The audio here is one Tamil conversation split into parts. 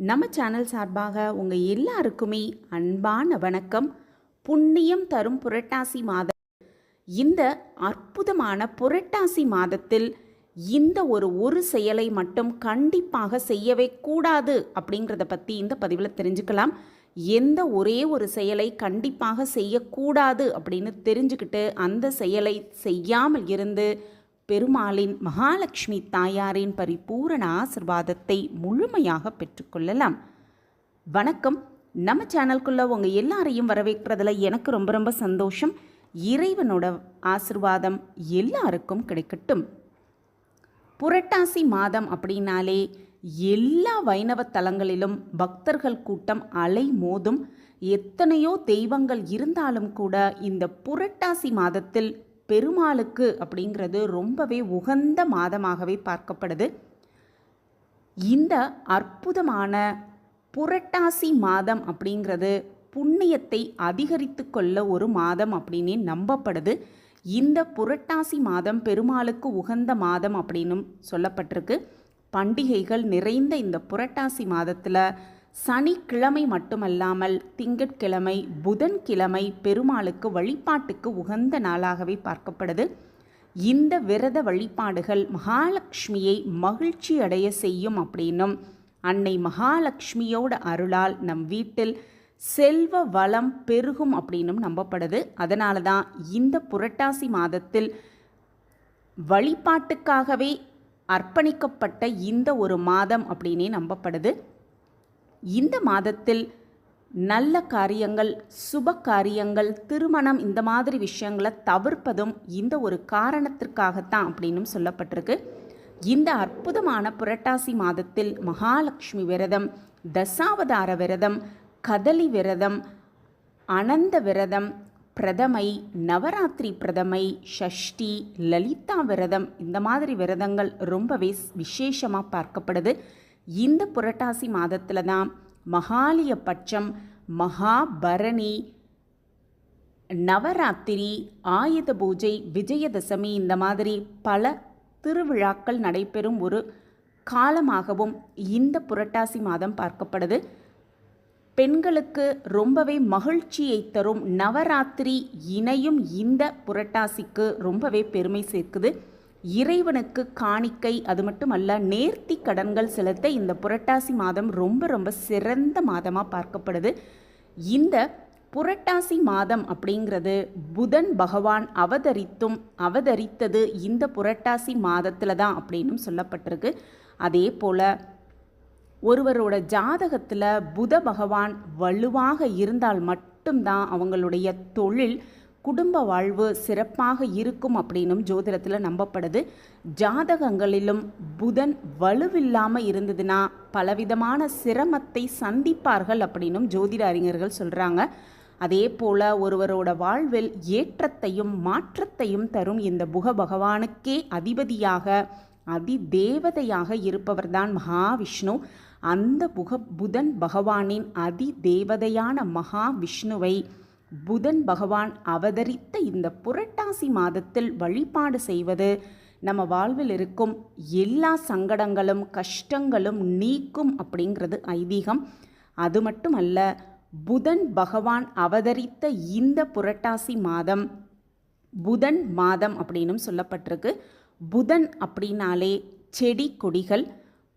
நம்ம சேனல் சார்பாக உங்கள் எல்லாருக்குமே அன்பான வணக்கம். புண்ணியம் தரும் புரட்டாசி மாதம் இந்த அற்புதமான புரட்டாசி மாதத்தில் இந்த ஒரு ஒரு செயலை மட்டும் கண்டிப்பாக செய்யவே கூடாது அப்படிங்கிறத பற்றி இந்த பதிவில் தெரிஞ்சுக்கலாம். எந்த ஒரே ஒரு செயலை கண்டிப்பாக செய்யக்கூடாது அப்படின்னு தெரிஞ்சுக்கிட்டு அந்த செயலை செய்யாமல் இருந்து பெருமாளின் மகாலட்சுமி தாயாரின் பரிபூரண ஆசிர்வாதத்தை முழுமையாக பெற்றுக்கொள்ளலாம் வணக்கம். நம்ம சேனல்குள்ளே உங்கள் எல்லாரையும் வரவேற்கிறதுல எனக்கு ரொம்ப ரொம்ப சந்தோஷம். இறைவனோட ஆசிர்வாதம் எல்லாருக்கும் கிடைக்கட்டும். புரட்டாசி மாதம் அப்படின்னாலே எல்லா வைணவ தலங்களிலும் பக்தர்கள் கூட்டம் அலை மோதும் எத்தனையோ தெய்வங்கள் இருந்தாலும் கூட இந்த புரட்டாசி மாதத்தில் பெருமாளுக்கு அப்படிங்கிறது ரொம்பவே உகந்த மாதமாகவே பார்க்கப்படுது. இந்த அற்புதமான புரட்டாசி மாதம் அப்படிங்கிறது புண்ணியத்தை அதிகரித்து கொள்ள ஒரு மாதம் அப்படின்னே நம்பப்படுது. இந்த புரட்டாசி மாதம் பெருமாளுக்கு உகந்த மாதம் அப்படின்னும் சொல்லப்பட்டிருக்கு. பண்டிகைகள் நிறைந்த இந்த புரட்டாசி மாதத்தில் சனிக்கிழமை மட்டுமல்லாமல் திங்கட்கிழமை புதன்கிழமை பெருமாளுக்கு வழிபாட்டுக்கு உகந்த நாளாகவே பார்க்கப்படுது. இந்த விரத வழிபாடுகள் மகாலட்சுமியை மகிழ்ச்சி அடைய செய்யும் அப்படின்னும் அன்னை மகாலட்சுமியோட அருளால் நம் வீட்டில் செல்வ வளம் பெருகும் அப்படின்னும் நம்பப்படுது. அதனால தான் இந்த புரட்டாசி மாதத்தில் வழிபாட்டுக்காகவே அர்ப்பணிக்கப்பட்ட இந்த ஒரு மாதம் அப்படின்னே நம்பப்படுது. இந்த மாதத்தில் நல்ல காரியங்கள் சுப காரியங்கள் திருமணம் இந்த மாதிரி விஷயங்களை தவிர்ப்பதும் இந்த ஒரு காரணத்திற்காகத்தான் அப்படின்னும் சொல்லப்பட்டிருக்கு. இந்த அற்புதமான புரட்டாசி மாதத்தில் மகாலட்சுமி விரதம் தசாவதார விரதம் கதலி விரதம் அனந்த விரதம் பிரதமை நவராத்திரி பிரதமை ஷஷ்டி லலிதா விரதம் இந்த மாதிரி விரதங்கள் ரொம்பவே விசேஷமாக பார்க்கப்படுது. இந்த புரட்டாசி மாதத்தில் தான் மகாலிய பட்சம் மகாபரணி நவராத்திரி ஆயுத பூஜை விஜயதசமி இந்த மாதிரி பல திருவிழாக்கள் நடைபெறும் ஒரு காலமாகவும் இந்த புரட்டாசி மாதம் பார்க்கப்படுது. பெண்களுக்கு ரொம்பவே மகிழ்ச்சியை தரும் நவராத்திரி இணையும் இந்த புரட்டாசிக்கு ரொம்பவே பெருமை சேர்க்குது. இறைவனுக்கு காணிக்கை அது மட்டுமல்ல நேர்த்தி கடன்கள் செலுத்த இந்த புரட்டாசி மாதம் ரொம்ப ரொம்ப சிறந்த மாதமாக பார்க்கப்படுது. இந்த புரட்டாசி மாதம் அப்படிங்கிறது புதன் பகவான் அவதரித்தும் அவதரித்தது இந்த புரட்டாசி மாதத்தில் தான் அப்படின்னும் சொல்லப்பட்டிருக்கு. அதே போல் ஒருவரோட ஜாதகத்தில் புத பகவான் வலுவாக இருந்தால் மட்டும்தான் அவங்களுடைய தொழில் குடும்ப வாழ்வு சிறப்பாக இருக்கும் அப்படின்னும் ஜோதிடத்தில் நம்பப்படுது. ஜாதகங்களிலும் புதன் வலுவில்லாமல் இருந்ததுன்னா பலவிதமான சிரமத்தை சந்திப்பார்கள் அப்படின்னும் ஜோதிட அறிஞர்கள் சொல்கிறாங்க அதே போல ஒருவரோட வாழ்வில் ஏற்றத்தையும் மாற்றத்தையும் தரும் இந்த புக பகவானுக்கே அதிபதியாக அதி தேவதையாக இருப்பவர்தான் மகாவிஷ்ணு. அந்த புக புதன் பகவானின் அதி தேவதையான மகாவிஷ்ணுவை புதன் பகவான் அவதரித்த இந்த புரட்டாசி மாதத்தில் வழிபாடு செய்வது நம்ம வாழ்வில் இருக்கும் எல்லா சங்கடங்களும் கஷ்டங்களும் நீக்கும் அப்படிங்கிறது ஐதீகம். அது மட்டுமல்ல புதன் பகவான் அவதரித்த இந்த புரட்டாசி மாதம் புதன் மாதம் அப்படின்னும் சொல்லப்பட்டிருக்கு. புதன் அப்படின்னாலே செடி கொடிகள்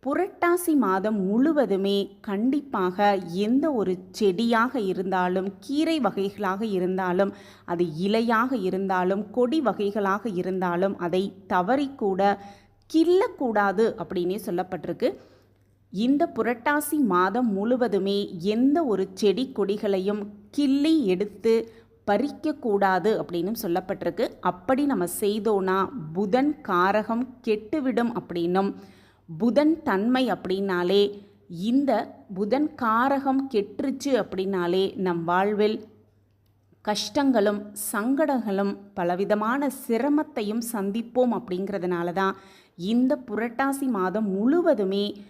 புரட்டாசி மாதம் முழுவதுமே கண்டிப்பாக எந்த ஒரு செடியாக இருந்தாலும் கீரை வகைகளாக இருந்தாலும் அது இலையாக இருந்தாலும் கொடி வகைகளாக இருந்தாலும் அதை தவறிக்கூட கிள்ளக்கூடாது அப்படின்னே சொல்லப்பட்டிருக்கு. இந்த புரட்டாசி மாதம் முழுவதுமே எந்த ஒரு செடி கொடிகளையும் கிள்ளி எடுத்து பறிக்கக்கூடாது அப்படின்னு சொல்லப்பட்டிருக்கு. அப்படி நம்ம செய்தோன்னா புதன் காரகம் கெட்டுவிடும் அப்படின்னும் புதன் தன்மை அப்படின்னாலே இந்த புதன் காரகம் கெட்டுருச்சு அப்படின்னாலே நம் வாழ்வில் கஷ்டங்களும் சங்கடங்களும் பலவிதமான சிரமத்தையும் சந்திப்போம் அப்படிங்கிறதுனால தான் இந்த புரட்டாசி மாதம் முழுவதுமே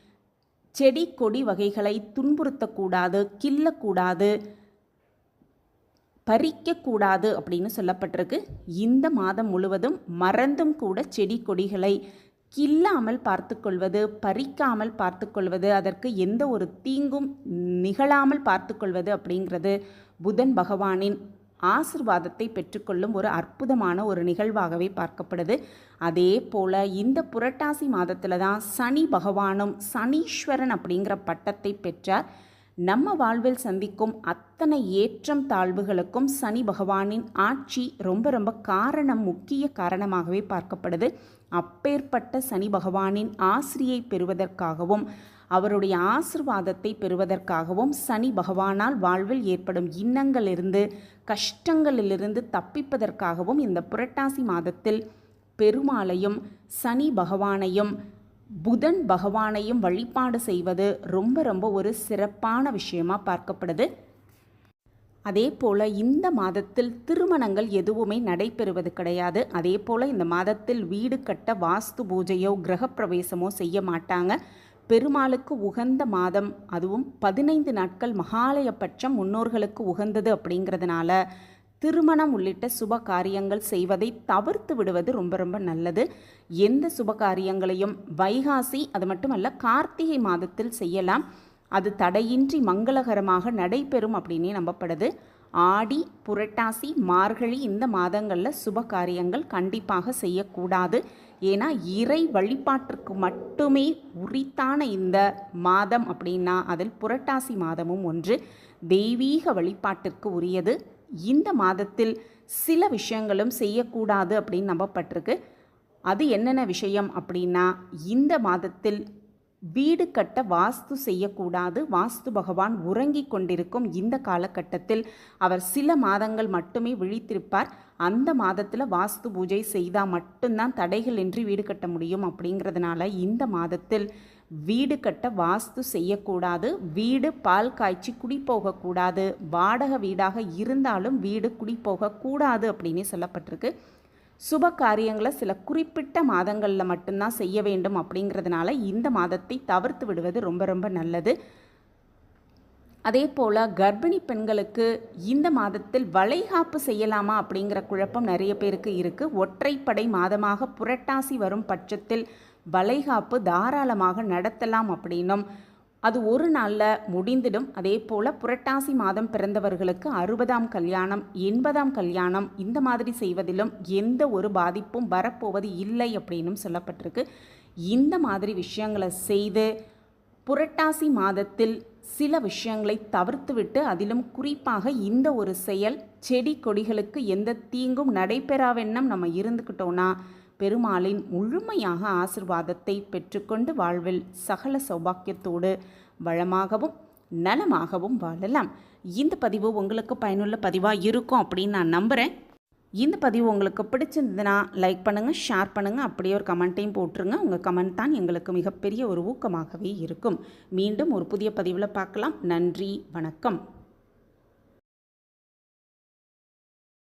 செடி கொடி வகைகளை துன்புறுத்தக்கூடாது கிள்ளக்கூடாது பறிக்கக்கூடாது அப்படின்னு சொல்லப்பட்டிருக்கு. இந்த மாதம் முழுவதும் மறந்தும் கூட செடி கொடிகளை கில்லாமல் பார்த்துக்கொள்வது பறிக்காமல் பார்த்துக்கொள்வது அதற்கு எந்த ஒரு தீங்கும் நிகழாமல் பார்த்துக்கொள்வது அப்படிங்கிறது புதன் பகவானின் ஆசிர்வாதத்தை பெற்றுக்கொள்ளும் ஒரு அற்புதமான ஒரு நிகழ்வாகவே பார்க்கப்படுது. அதே போல் இந்த புரட்டாசி மாதத்தில் தான் சனி பகவானும் சனீஸ்வரன் அப்படிங்கிற பட்டத்தை பெற்றார். நம்ம வாழ்வில் சந்திக்கும் அத்தனை ஏற்றம் தாழ்வுகளுக்கும் சனி பகவானின் ஆட்சி ரொம்ப ரொம்ப காரணம் முக்கிய காரணமாகவே பார்க்கப்படுது. அப்பேற்பட்ட சனி பகவானின் ஆசிரியை பெறுவதற்காகவும் அவருடைய ஆசிர்வாதத்தை பெறுவதற்காகவும் சனி பகவானால் வாழ்வில் ஏற்படும் இன்னங்களிலிருந்து கஷ்டங்களிலிருந்து தப்பிப்பதற்காகவும் இந்த புரட்டாசி மாதத்தில் பெருமாளையும் சனி பகவானையும் புதன் பகவானையும் வழிபாடு செய்வது ரொம்ப ரொம்ப ஒரு சிறப்பான விஷயமா பார்க்கப்படுது. அதே போல் இந்த மாதத்தில் திருமணங்கள் எதுவுமே நடைபெறுவது கிடையாது. அதே போல் இந்த மாதத்தில் வீடு கட்ட வாஸ்து பூஜையோ கிரகப்பிரவேசமோ செய்ய மாட்டாங்க. பெருமாளுக்கு உகந்த மாதம் அதுவும் பதினைந்து நாட்கள் மகாலயபட்சம் முன்னோர்களுக்கு உகந்தது அப்படிங்கிறதுனால திருமணம் உள்ளிட்ட சுப காரியங்கள் செய்வதை தவிர்த்து விடுவது ரொம்ப ரொம்ப நல்லது. எந்த சுப காரியங்களையும் வைகாசி அது மட்டுமல்ல கார்த்திகை மாதத்தில் செய்யலாம். அது தடையின்றி மங்களகரமாக நடைபெறும் அப்படின்னே நம்பப்படுது. ஆடி புரட்டாசி மார்கழி இந்த மாதங்களில் சுப காரியங்கள் கண்டிப்பாக செய்யக்கூடாது. ஏன்னா இறை வழிபாட்டிற்கு மட்டுமே உரித்தான இந்த மாதம் அப்படின்னா அதில் புரட்டாசி மாதமும் ஒன்று. தெய்வீக வழிபாட்டிற்கு உரியது. இந்த மாதத்தில் சில விஷயங்களும் செய்யக்கூடாது அப்படின்னு நம்பப்பட்டிருக்கு. அது என்னென்ன விஷயம் அப்படின்னா இந்த மாதத்தில் வீடு கட்ட வாஸ்து செய்யக்கூடாது. வாஸ்து பகவான் உறங்கிக் கொண்டிருக்கும் இந்த காலகட்டத்தில் அவர் சில மாதங்கள் மட்டுமே விழித்திருப்பார். அந்த மாதத்தில் வாஸ்து பூஜை செய்தால் மட்டும்தான் தடைகள் இன்றி வீடு கட்ட முடியும் அப்படிங்கிறதுனால இந்த மாதத்தில் வீடு கட்ட வாஸ்து செய்யக்கூடாது வீடு பால் காய்ச்சி குடி போகக்கூடாது வாடகை வீடாக இருந்தாலும் வீடு குடி போகக்கூடாது அப்படின்னு சொல்லப்பட்டிருக்கு. சுப காரியங்களை சில குறிப்பிட்ட மாதங்களில் மட்டும்தான் செய்ய வேண்டும் அப்படிங்கிறதுனால இந்த மாதத்தை தவிர்த்து விடுவது ரொம்ப ரொம்ப நல்லது. அதே போல் கர்ப்பிணி பெண்களுக்கு இந்த மாதத்தில் வளைகாப்பு செய்யலாமா அப்படிங்கிற குழப்பம் நிறைய பேருக்கு இருக்குது ஒற்றைப்படை மாதமாக புரட்டாசி வரும் பட்சத்தில் வளைகாப்பு தாராளமாக நடத்தலாம் அப்படின்னும். அது ஒரு நாளில் முடிந்திடும். அதே போல் புரட்டாசி மாதம் பிறந்தவர்களுக்கு அறுபதாம் கல்யாணம் எண்பதாம் கல்யாணம் இந்த மாதிரி செய்வதிலும் எந்த ஒரு பாதிப்பும் வரப்போவது இல்லை அப்படின்னும் சொல்லப்பட்டிருக்கு. இந்த மாதிரி விஷயங்களை செய்து புரட்டாசி மாதத்தில் சில விஷயங்களை தவிர்த்துவிட்டு அதிலும் குறிப்பாக இந்த ஒரு செயல் செடி கொடிகளுக்கு எந்த தீங்கும் நடைபெறாவெண்ணம் நம்ம இருந்துக்கிட்டோன்னா பெருமாளின் முழுமையாக ஆசிர்வாதத்தை பெற்றுக்கொண்டு வாழ்வில் சகல சௌபாக்கியத்தோடு வளமாகவும் நலமாகவும் வாழலாம். இந்த பதிவு உங்களுக்கு பயனுள்ள பதிவாக இருக்கும் அப்படின்னு நான் நம்புகிறேன் இந்த பதிவு உங்களுக்கு பிடிச்சிருந்ததுன்னா லைக் பண்ணுங்கள் ஷேர் பண்ணுங்கள் அப்படியே ஒரு கமெண்ட்டையும் போட்டுருங்க. உங்கள் கமெண்ட் தான் எங்களுக்கு மிகப்பெரிய ஒரு ஊக்கமாகவே இருக்கும். மீண்டும் ஒரு புதிய பதிவில் பார்க்கலாம். நன்றி வணக்கம்.